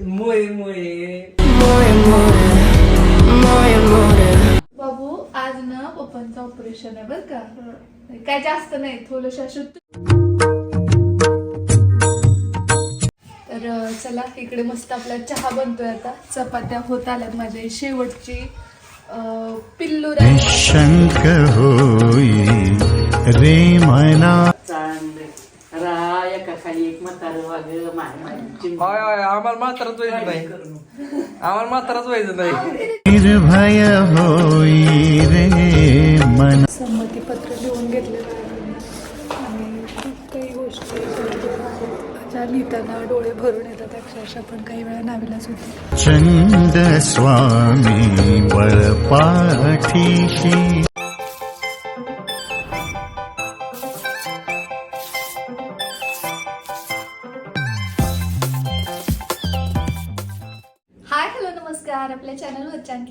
मोये मोये बाबू आज ना पप्पांचं ऑपरेशन आहे बर का. काय जास्त नाही थोडस तर अं, चला इकडे मस्त आपला चहा बनतोय आता. चपात्या होत आल्यात माझी शेवटची पिल्लू होई रे मना एका खाली एक म्हातार वाग माय माय चिंब. होय होय आम्हाला मात्रच व्हायचं नाही. आम्हाला मात्रच व्हायचं नाही. निर्भय होई रे मना. संमती पत्र लिहून घेतले आणि खूप काही गोष्टी ज्या लिहिताना डोळे भरून येतात अक्षरशः पण काही वेळा नावीलाच होते चंद स्वामी बळपाठीशी हाय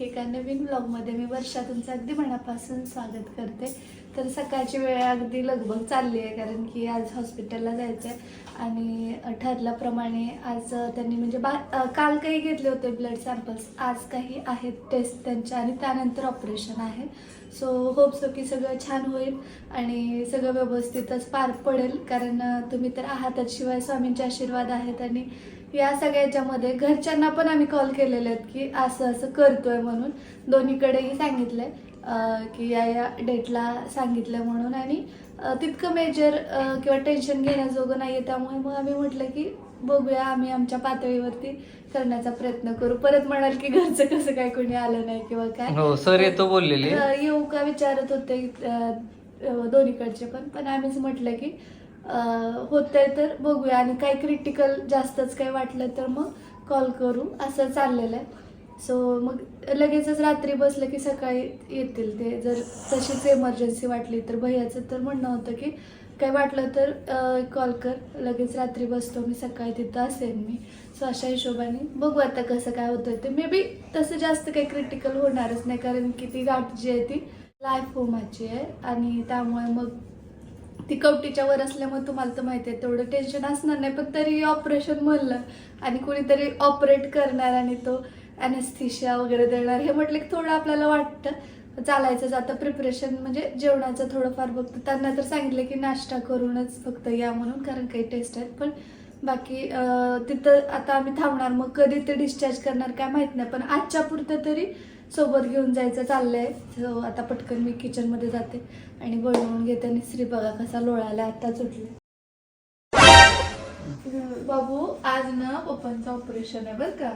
एका नवीन ब्लॉगमध्ये मी वर्षा तुमचं अगदी मनापासून स्वागत करते. तर सकाळची वेळ अगदी लगभग चालली आहे कारण की आज हॉस्पिटलला जायचं आहे आणि ठरल्याप्रमाणे आज त्यांनी म्हणजे बा काल काही घेतले होते ब्लड सॅम्पल्स आज काही आहेत टेस्ट त्यांच्या आणि त्यानंतर ऑपरेशन आहे. सो होप सो हो की सगळं छान होईल आणि सगळं व्यवस्थितच पार पडेल कारण तुम्ही तर आहातच शिवाय स्वामींचे आशीर्वाद आहेत आणि या सगळ्याच्यामध्ये घरच्यांना पण आम्ही कॉल केलेले आहेत की असं असं करतोय म्हणून. दोन्हीकडेही सांगितलंय अं, की या या डेटला सांगितलं म्हणून. आणि तितकं मेजर किंवा टेन्शन घेण्याजोगं नाही आहे त्यामुळे मग आम्ही म्हटलं की बघूया आम्ही आमच्या पातळीवरती करण्याचा प्रयत्न करू. परत म्हणाल की घरचं कसं काय कोणी आलं नाही किंवा काय. हो सर येतो बोललेले. येऊ का विचारत होते दोन्हीकडचे पण. पण आम्हीच म्हटलं की होतंय तर बघूया. आणि काही क्रिटिकल जास्तच काही वाटलं तर मग कॉल करू. असं चाललेलं आहे. सो मग लगेचच रात्री बसलं की सकाळी येतील ते. जर तशीच एमर्जन्सी वाटली तर भैयाचं तर म्हणणं होतं की काही वाटलं तर कॉल कर. लगेच रात्री बसतो मी सकाळी तिथं असेन मी. सो अशा हिशोबाने बघू आता कसं काय होतं ते. मे बी तसं जास्त काही क्रिटिकल होणारच नाही कारण की ती गाठ जी आहे ती लाईफ होमाची आहे. आणि त्यामुळे मग ती कवटीच्या वर असल्यामुळे तुम्हाला तर माहिती आहे तेवढं टेन्शन असणार नाही पण तरी ऑपरेशन म्हणलं. आणि कुणीतरी ऑपरेट करणार आणि तो ॲनेस्थिशिया वगैरे देणार. हे म्हटलं की थोडं आपल्याला वाटतं. चालायचं जातं प्रिपरेशन म्हणजे जेवणाचं थोडंफार बघतो. त्यांना तर सांगितलं की नाश्ता करूनच फक्त या म्हणून कारण काही टेस्ट आहेत. पण बाकी तिथं आता आम्ही थांबणार. मग कधी ते डिस्चार्ज करणार काय माहीत नाही. पण आजच्या पुरतं तरी सोबत घेऊन जायचं चाललंय. सो आता पटकन मी किचनमध्ये जाते. आणि बनवून घेते. आणि श्री बघा कसा लोळाला आताच उठले बाबू आज ना पप्पांचं ऑपरेशन आहे बर का.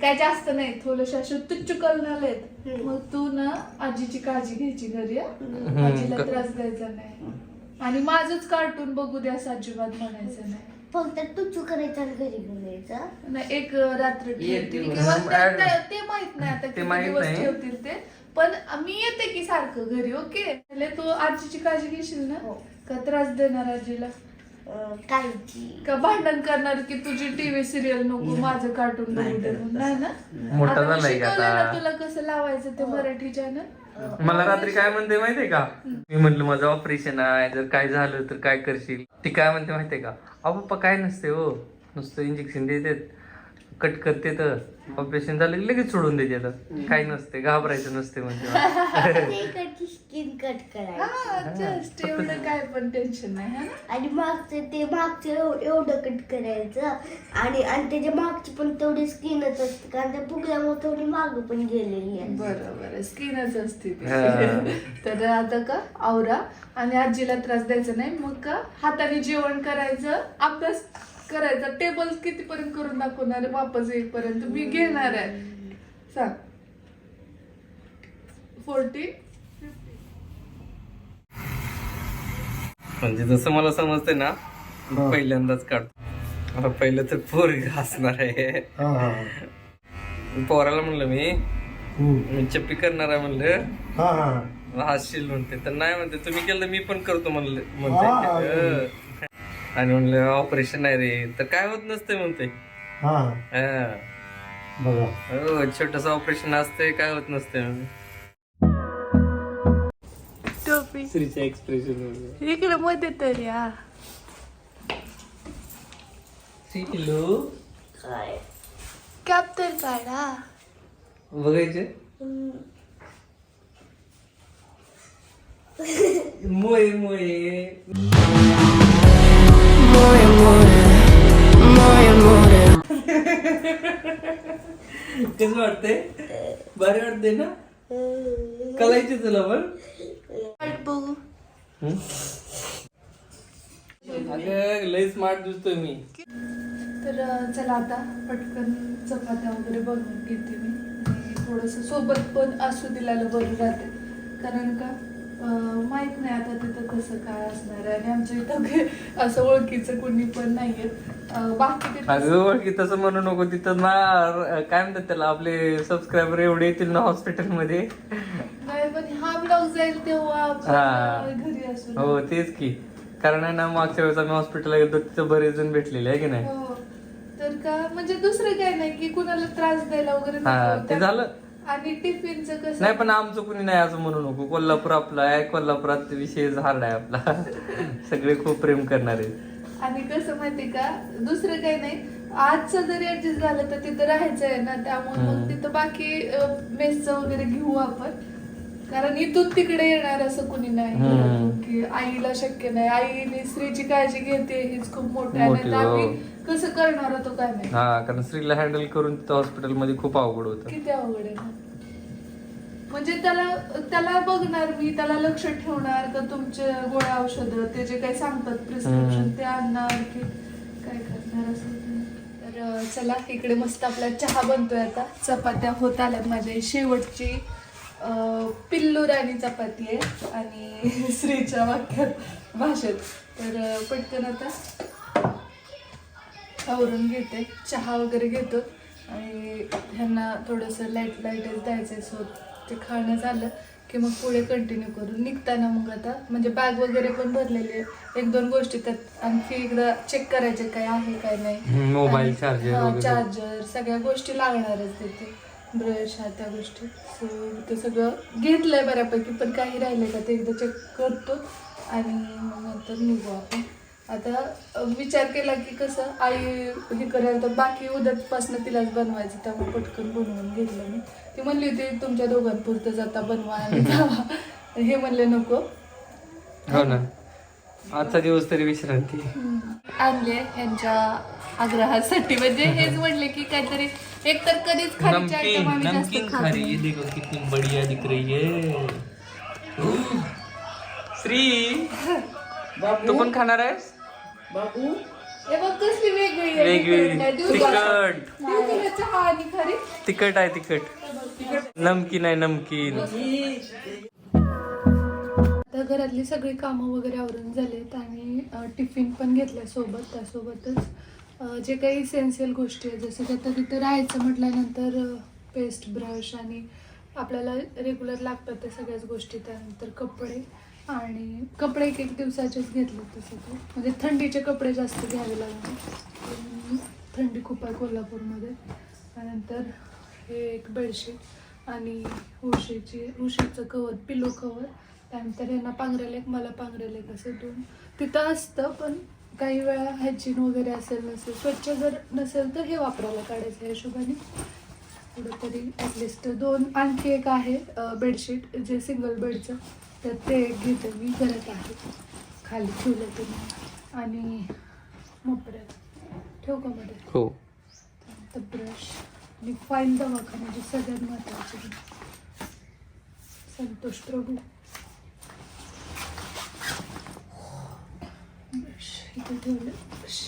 काय जास्त नाही थोडस असे तुच्छ आहेत मग तू ना आजीची काळजी घ्यायची घरी हं? आजीला त्रास द्यायचा नाही. आणि माझंच कार्टून बघू द्या असं अजिबात म्हणायचं नाही. फक्त टुचू करायचा आणि घरी घेऊन यायचा. नाही एक रात्र एक ठेवतील. दिवस. किंवा ते- ऍड- ते- ते माहीत नाही आता ते किती माहीत दिवस नाही. ठेवतील ते. पण मी येते की सारखं घरी ओके? तू आजीची काळजी घेशील ना? हो. का त्रास देणार आजीला? अं, काळजी. का भांडण करणार की तुझी टीव्ही सिरियल नको माझं कार्टून बघू दे म्हणून. नाही ना? मोठा आता मी झालाय का शिकवलंय ना आता? तुला कसं लावायचं ते मराठी चॅनल मला रात्री काय म्हणते माहितीये का? मी म्हटलं माझं ऑपरेशन आहे जर काय झालं तर काय करशील? ती काय म्हणते माहितीये का? अहो पप्पा काय नसते हो. नुसतं इंजेक्शन देतात. कट करते तर ऑपरेशन झालं की लगेच सोडून देते तर काही नसते घाबरायचं नसते मला. कट स्किन कट करायचं जस्ट एवढं काय पण टेन्शन नाही हा ना? आणि मागचं ते मागचं एव- एवढं कट करायचं आणि आणि त्याच्या मागची पण तेवढी स्किनच असते कारण त्या फुगल्यामुळे थोडी माग पण गेलेली आहे बरं बरं स्किनच असते ती. हा. तर आता का आवरा आणि आजीला त्रास द्यायचा नाही मग का हाताने जेवण करायचं अभ्यास करायचा. टेबल कितीपर्यंत करून दाखवणार? वापस येईपर्यंत. मी घेणार आहे. सांग. फोर्टी म्हणजे जसं मला समजते ना पहिल्यांदाच काढतो. आता पहिलं तर पोरगी हसणार आहे. पोराला म्हणलं मी मी चप्पी करणार आहे म्हणलं. हसशील म्हणते. तर नाही म्हणते तुम्ही केलं तर मी पण करतो म्हणलं म्हणते. आणि म्हणलं ऑपरेशन आहे रे. तर काय होत नसते म्हणते हं. हो. छोटस ऑपरेशन असते काय होत नसते टोपी. स्त्रीच्या एक्सप्रेशन इकडे मध्ये तरी हा. पिल्लू काय? कॅप तर काढा बघायचे? मोये मोये. कसं वाटतंय? भारी वाटतंय ना? कलायची तुला पण? बघू अगं लय स्मार्ट दिसतोय मी. तर अं, चला आता पटकन चपात्या वगैरे बनवून घेते मी. थोडंसं सोबत पण असू दिलेलं बरं राहते कारण का माहीत नाही आता तिथं कसं काय असणार आहे. आणि आमच्या इथं असं ओळखीचं कोणी पण नाहीये. बाकी अगं ओळखी तसं म्हणू नको. तिथं ना काय म्हणतात त्याला आपले सबस्क्रायबर एवढे येतील ना हॉस्पिटलमध्ये नाही पण हा ब्लॉग जाईल तेव्हा हा. आपण घरी असू हो तेच की. कारण आहे ना मागच्या वेळेस आम्ही हॉस्पिटलला गेलो तिथं बरेच जण भेटलेले आहे की नाही? हो. तर का म्हणजे दुसरं काय नाही की कुणाला त्रास द्यायला वगैरे हा, नको. ते झालं. आणि टिफिनचं कसं? नाही पण आमचं कुणी नाही असं म्हणू नको. कोल्हापूर आपला आहे कोल्हापुरात विषय झाड आहे आपला. सगळे खूप प्रेम करणारे आणि कसं माहितीये का? दुसरं काही नाही. आजचं जरी ऍडजस्ट झालं तर तिथं राहायचं आहे ना त्यामुळे मग तिथं बाकी मेसचं वगैरे घेऊ आपण. कारण इथून तिकडे येणार असं कुणी नाही. की आईला शक्य नाही. आईने स्त्रीची काळजी घेते हेच खूप मोठं आहे मोठी, नाही तर आम्ही हो. कसं करणार होतो काय नाही हा कारण स्त्रीला हँडल करून तिथं हॉस्पिटलमध्ये खूप अवघड होतं. किती अवघड आहे ना? म्हणजे त्याला त्याला बघणार मी त्याला लक्ष ठेवणार का तुमचे गोळ्या औषधं ते जे काही सांगतात प्रिस्क्रिप्शन. ते आणणार की काय करणार असं होतं. तर अं, चला इकडे मस्त आपला चहा बनतोय आता. चपात्या होत आल्यात माझ्या. शेवटची अं, पिल्लू राणी चपाती आहे आणि श्रीच्या वाक्यात भाषेत. तर अं, पटकन आता आवरून घेते चहा वगैरे घेतो. आणि ह्यांना थोडंसं लाइट लाईटच द्यायचं सो ते खाणं झालं की मग पुढे कंटिन्यू करू. निघताना मग आता म्हणजे बॅग वगैरे पण भरलेली आहे एक दोन गोष्टी त्यात आणखी एकदा चेक करायचे काय आहे काय नाही. मोबाईल चार्जर हा. चार्जर सगळ्या गोष्टी लागणारच तिथे. ब्रश ह्या त्या गोष्टी. सो ते सगळं घेतलंय बऱ्यापैकी पण काही राहिले का ते एकदा चेक करतो. आणि मग नंतर निघू आपण. आता विचार केला की कसं आई हे करायला तर बाकी उद्यापासून तिलाच बनवायचं त्यामुळे पटकन बनवून घेतलं मी. ती म्हणली होती तुमच्या दोघांपुरतं जाता बनवा आणि जावा. हे म्हणले नको. हो ना. आजचा दिवस तरी विश्रांती. आणले यांच्या आग्रहासाठी. म्हणजे हेच म्हणले की काहीतरी एक तर कधीच खारीचे आयटम आम्ही जास्त खात नाही. देखो कितनी बढ़िया दिख रही है. श्री तू पण खाणार आहेस? बाबू? हे बघ कसली वेगळी आहे, वेगळी different आहे. देऊ तुला- तिखट देऊ तुला चहा आणि खारी? तिखट आहे तिखट. नमकीन आहे नमकीन. आता घरातली सगळी कामं वगैरे आवरून झालेत आणि अ, टिफिन पण घेतलाय सोबत त्यासोबतच. अ, जे काही इसेन्शियल गोष्टी आहेत जसं की आता तिथं राहायचं म्हटल्यानंतर पेस्ट ब्रश आणि आपल्याला रेग्युलर लागतात त्या सगळ्याच गोष्टी त्यानंतर कपडे. आणि कपडे एक एक दिवसाचेच घेतले तसं ते. म्हणजे थंडीचे कपडे जास्त घ्यावे लागले पण थंडी खूप आहे कोल्हापूरमध्ये. त्यानंतर हे एक बेडशीट आणि उशीची उशीचं कवर पिलो कवर त्यानंतर यांना पांघरायला एक मला पांघरायला एक असं दोन. तिथं असतं पण काही वेळा हायजीन वगैरे असेल नसेल स्वच्छ जर नसेल तर हे वापरायला काढायचं या हिशोबाने. कुठंतरी ॲटलिस्ट दोन आणखी एक आहे बेडशीट जे सिंगल बेडचं तर ते घेते मी घरात आहे. खाली ठेवलं ते मी. आणि मोपऱ्यात ठेवू का मध्ये हो. तर ब्रश आणि फाईल दवाखाना म्हणजे सगळ्यात महत्त्वाचे संतोष प्रभू. ब्रश इथे ठेवलं. ब्रश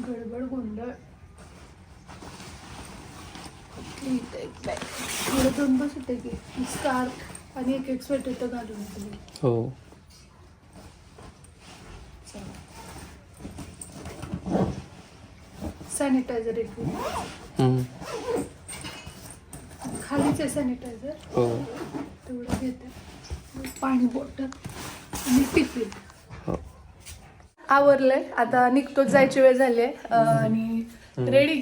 गडबड गोंधळ. इथं एक बॅग थोडं दोन बस होते की स्कार्फ आणि एक एक स्वेटर तर घालून हो. सॅनिटायझर एक. हम्म. खालीच आहे सॅनिटायझर हो. तेवढं घेते. पाणी बॉटल आणि टिफिन हो. आवरलंय. आता निघतो जायची वेळ झाली आहे आणि रेडी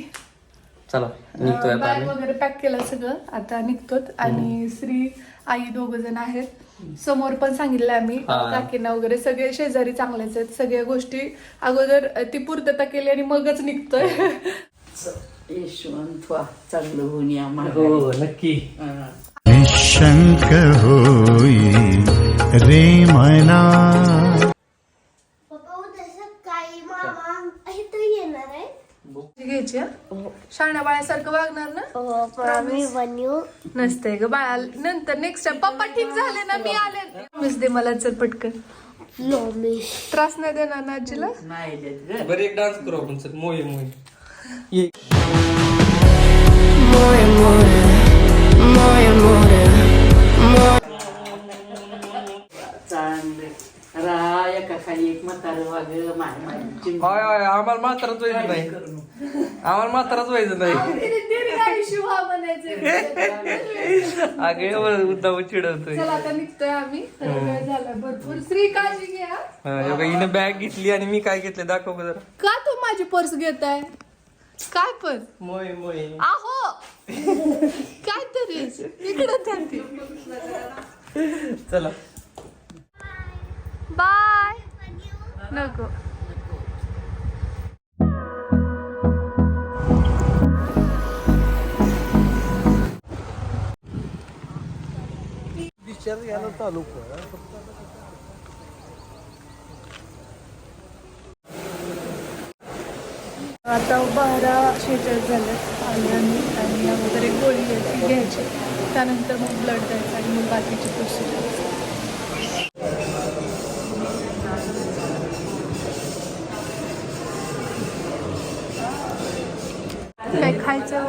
चला निघतोय आता बॅग आम्ही. वगैरे पॅक केलं सगळं आता निघतोत. आणि श्री आई दोघ जण आहेत. समोर पण सांगितलं आम्ही हा. काकींना वगैरे. सगळे शेजारी चांगलेच आहेत. सगळ्या गोष्टी अगोदर ती पूर्तता केली आणि मगच निघतोय. यशवंत वा चांगलं होऊन या हो माघारी. नक्की. हा. निशङ्क होई रे मना पप्पा उद्या सकाळी मामा इथं येणार आहे घ्यायची शाण्या बाळासारखं वागणार ना? हो पण मी बनवू नसतंय ग बाळा. नंतर नेक्स्ट टाइम पप्पा ठीक झाले ना मी आले. मिस दे मला चल पटकन. लोमिश त्रास नाही देणार ना आजीला? नाही देत ग. बरं एक डान्स करू आपण सर मोये मोये ये. चांगलं. रा एका खाली एक म्हातारं वाग माय माय चिंब. हाय हाय आम्हाला म्हाताराच व्हायचं नाही. आम्हाला म्हाताराच व्हायचं नाही. अगे उद्दाम चिडवतोय. चला आता निघतोय आम्ही. तर वेळ झाला भरपूर. श्री काळजी घ्या हा, हे बघ, हिनं बॅग घेतली आणि मी काय घेतलं दाखव का जरा का तू माझी पर्स घेताय? काय पण मोये मोये. आहो! काय तरी इकडे चला. बाय. नको. आता बारा शेहेचाळीस झाले आले आम्ही आणि अगोदर एक गोळी घ्यायची. घ्यायची त्यानंतर मग ब्लड द्यायचं आणि मग बाकीची प्रोसिजर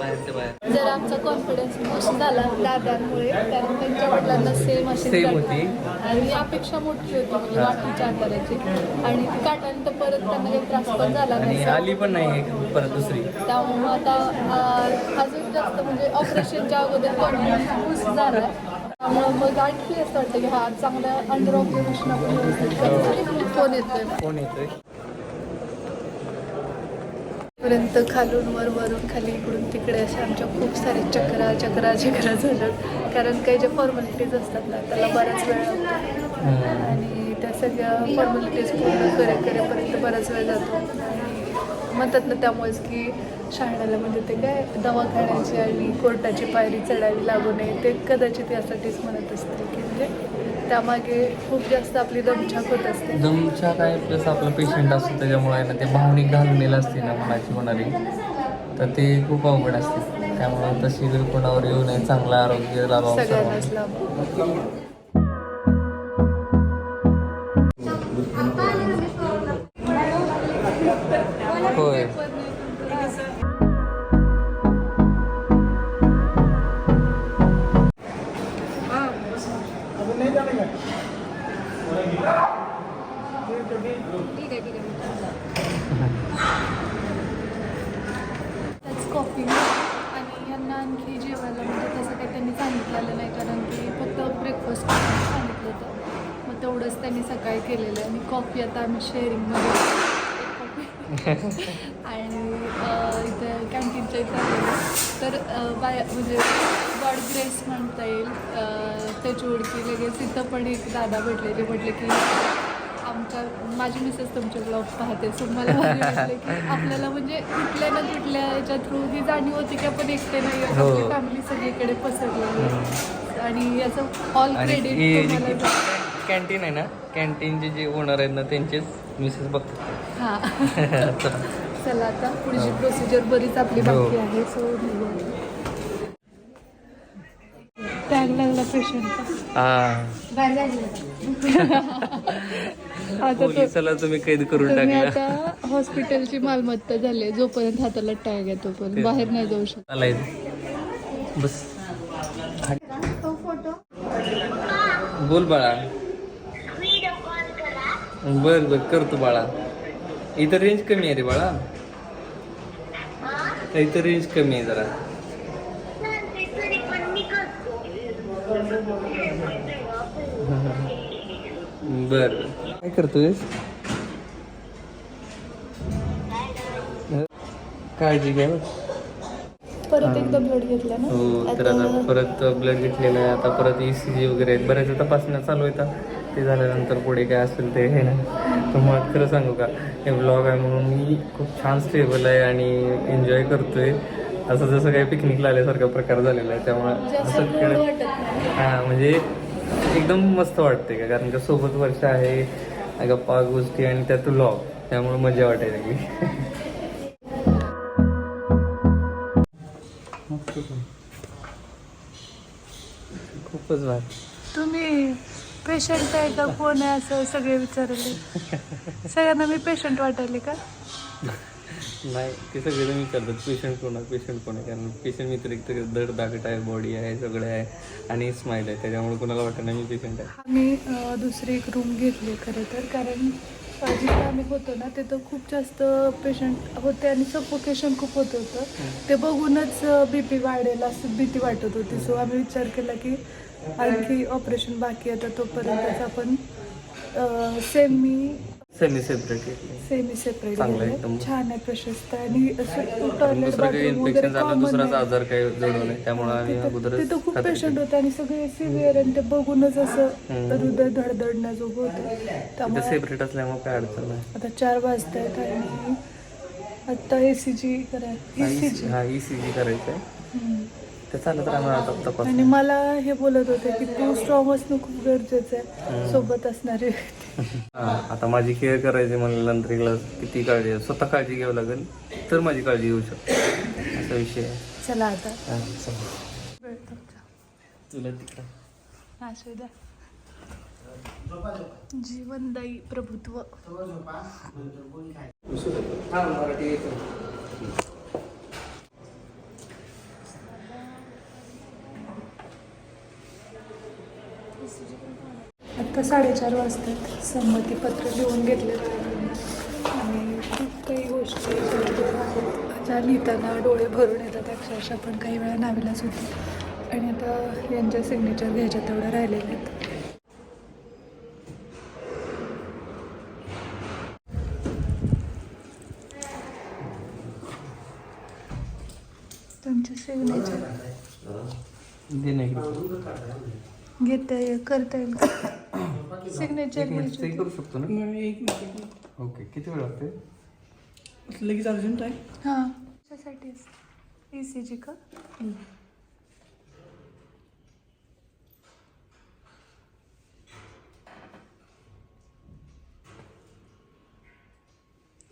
बाहेरच्या बाहेर. जर आमचा कॉन्फिडन्स बूस्ट झाला दादांमुळे कारण त्यांच्या वडिलांना सेम अशी Same होती. आणि अपेक्षा मोठी होती म्हणजे वाटीच्या आकाराची. आणि ती काढल्यानंतर परत त्यांना काही त्रास पण झाला आणि नाही. आली पण नाही एक परत दुसरी. त्यामुळे आता अं, अजून जास्त म्हणजे ऑपरेशनच्या अगोदर कॉन्फिडन्स बूस्ट झाला. त्यामुळे मग आणखी असं वाटतं की हा चांगला अंडर ऑब्झर्वेशन आपण व्यवस्थित. फोन येतोय. कोण येतोय. पर्यंत खालून वर वरून खाली इकडून तिकडे अशा आमच्या खूप सारे चक्रा चक्रा चक्रा झालं कारण काही ज्या फॉर्मॅलिटीज असतात ना त्याला बराच वेळ लागतो. आणि त्या सगळ्या फॉर्मॅलिटीज पूर्ण करे करेपर्यंत बराच वेळ जातो. आणि म्हणतात ना त्यामुळेच की शाळेला म्हणजे ते काय दवाखान्याची आणि कोर्टाची पायरी चढावी लागू नये. ते कदाचित यासाठीच म्हणत असते की म्हणजे त्यामागे खूप जास्त आपली दमछाक होत असते. दमच्या काय प्लस आपलं पेशंट असतो त्याच्यामुळे आहे ना ते भावनिक घालून असते ना मनाची होणारी. तर ते खूप अवघड असते. त्यामुळे तशी वेळ कोणावर येऊ नये चांगला आरोग्य लाभावं सगळ्यांनाच. लाभ त्याच कॉफी आणि यांना आणखी जेवायला म्हणजे तसं काही त्यांनी सांगितलेलं नाही कारण की फक्त ब्रेकफास्ट सांगितलं होतं. मग तेवढंच त्यांनी सकाळी केलेलं आहे. आणि कॉफी आता आम्ही शेअरिंगमध्ये आणि इथं कॅन्टीनच्या इथं तर बाय म्हणजे गॉड ग्रेस म्हणता येईल. त्याची ओळखी लगेच इथं पण एक दादा भेटले. ते म्हटले की आमच्या माझी मिसेस तुमचे ब्लॉग पाहते सो मला आपल्याला म्हणजे कुठल्या ना कुठल्या याच्या थ्रू ही जाणीव होती की आपण एकटे नाही. हो. आपली फॅमिली सगळीकडे पसरलेली. आणि याचं ऑल क्रेडिट ही. कॅन्टीन आहे ना कॅन्टीनचे जे ओनर आहेत ना त्यांचेच मिसेस बघतात हां चला. आता पुढची प्रोसिजर बरीच आपली हो. बाकी आहे सो टॅग लागला हा आता तो पोलिसाला तुम्ही कैद करून तुम्ही टाकला आता हॉस्पिटलची मालमत्ता झाली जोपर्यंत हाताला टॅग आहे तोपर्यंत. बाहेर नाही जाऊ शकत. आलाय. बस. तो फोटो बोल बाळा. व्हिडिओ कॉल करा. बर बर. करतो बाळा. इथं रेंज कमी आहे रे बाळा. इथं रेंज कमी आहे जरा चालते तरी पण मी करतो बर. काय करतोय काळजी घ्या. परत एकदा ब्लड घेतलं हो तर आता ना परत ब्लड घेतलेलं आहे. आता परत ई सी जी वगैरे आहेत. बऱ्याच तपासण्या चालू आहेत ते झाल्यानंतर पुढे काय असेल ते. आहे ना तर मग खरं सांगू का? हे ब्लॉग आहे म्हणून मी खूप छान स्टेबल आहे आणि एन्जॉय करतोय. असं जसं काही पिकनिकला आल्यासारखा प्रकार झालेला आहे त्यामुळे असं खेळ वाटत नाही. हां म्हणजे एकदम मस्त वाटते का? कारण का सोबत वर्ष आहे गप्पा गोष्टी आणि त्यात ब्लॉग त्यामुळे मजा वाटायला लागली. खूपच भारी. तुम्ही पेशंट आहे का? कोण आहे? असं सगळे विचारले. सगळ्यांना मी पेशंट वाटायले का? नाही ते सगळे जण विचारतात पेशंट कोण आहे पेशंट कोण आहे? कारण पेशंट व्यतिरिक्त धड दाखट आहे बॉडी आहे सगळं आहे आणि स्माईल आहे. त्याच्यामुळे कोणाला वाटत नाही मी पेशंट आहे. आम्ही दुसरी एक रूम घेतली खरं तर. कारण जिथे आम्ही होतो ना तिथं खूप जास्त पेशंट होते आणि सफोकेशन खूप होत होतं. ते बघूनच बी पी वाढेल असं भीती वाटत होती. सो आम्ही विचार केला की आणखी ऑपरेशन बाकी आहे तर तोपर्यंतच आपण semi semi separate semi separate चांगलं आहे एकदम. छान आहे प्रशस्त आणि असं टॉयलेट दुसरं काही बाथरूम वगैरे इन्फेक्शन झालं common दुसराच आहे. आजार काही जडू नये त्यामुळे आम्ही तिथं अगोदरच तिथं खूप खात्री पेशंट केली. होते आणि सगळे सिव्हिअर आणि ते बघूनच असं. हृदय धडधडण्याजोगं होतं त्यामुळे सेपरेट असल्यामुळे काय अडचण नाही आता चार वाजता आहेत आणि आता ए सी जी करा ई सी जी हा ई सी जी करायचं आहे ते चालत राहणार आता तपास आणि मला हे बोलत होते की तू स्ट्रॉंग असणं खूप गरजेचं आहे सोबत असणारे व्यक्ती. आता माझी केअर करायची म्हणल्यानंतर हिला किती काळजी स्वतः काळजी घ्यावी लागेल तर माझी काळजी घेऊ शकते. असा विषय आहे. चला आता. हा, चला. वेळ तुमचा तुला तिकडं. असू द्या. जीवनदायी प्रभुत्व. आत्ता साडेचार वाजतात. संमतीपत्र लिहून घेतले आणि खूप काही गोष्टी आहेत. ज्या लिहिताना डोळे भरून येतात अक्षरशः पण काही वेळा नावीलाच होती आणि आता यांच्या सिग्नेचर घ्यायच्या तेवढ्या राहिलेल्या आहेत. तुमचे सिग्नेचर. घेता येईल करता येईल. सिग्नेचर एक मिनिट ते करू शकतो ना? ओके किती वेळ लागते? लगेच अर्जंट आहे? हां. त्यासाठी ई सी जी का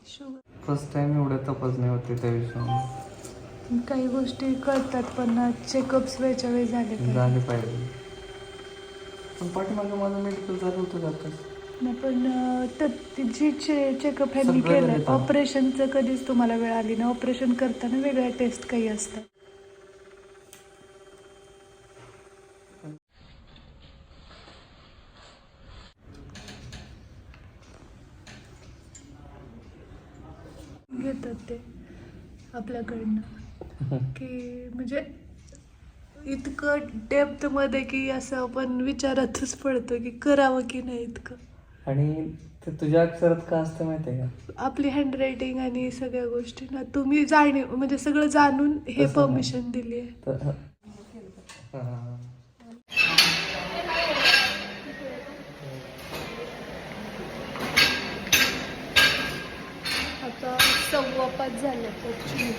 शुगर फर्स्ट टाइम एवढ्या तपासण्या होते त्या विषयाने काही गोष्टी कळतात पण चेकअप्स वेळच्या वेळी झाले पाहिजे. झाले पाहिजे. पण पाठीमागं माझं मेडिकल झालं होतं जातच नाही पण अं, ती जी चे चेकअप ह्यांनी सगळं केलं. ऑपरेशनचं कधीच तुम्हाला वेळ आली नाही. ऑपरेशन करताना वेगळ्या टेस्ट काही असतात. घेतात ते आपल्याकडनं. की म्हणजे इतकं डेप्थमध्ये की असं आपण विचारातच पडतो की करावं की नाही इतकं आणि ते तुझ्या अक्षरात का असतं माहिती आहे का आपली हँडरायटिंग आणि सगळ्या गोष्टी ना तुम्ही जाणीव म्हणजे सगळं जाणून हे तसं नाही. परमिशन दिली आहे तर हा. आता सव्वा पाच झालं ॲक्च्युली